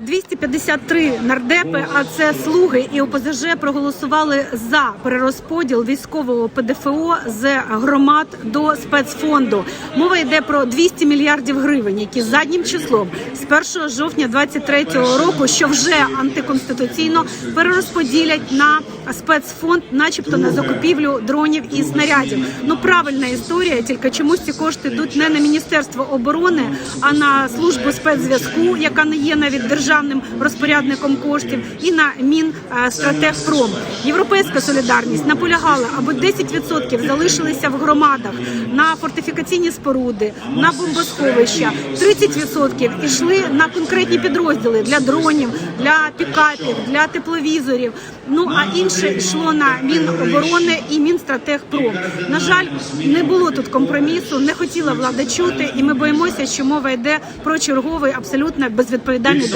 253 нардепи, а це слуги і ОПЗЖ проголосували за перерозподіл військового ПДФО з громад до спецфонду. Мова йде про 200 мільярдів гривень, які заднім числом з 1 жовтня 23 року, що вже антиконституційно перерозподілять на спецфонд, начебто на закупівлю дронів і снарядів. Ну правильна історія, тільки чомусь ці кошти йдуть не на міністерство оборони, а на службу спецзв'язку, яка не є навіть державним розпорядником коштів, і на Мінстратегпром. Європейська солідарність наполягала, аби 10% залишилися в громадах на фортифікаційні споруди, на бомбосховища, 30% ішли на конкретні підрозділи для дронів, для пікапів, для тепловізорів. Ну а інше йшло на Міноборони і Мінстратегпром. На жаль, не було тут компромісу, не хотіла влада чути, і ми боїмося, що мова йде про черговий абсолютно безвідповідальний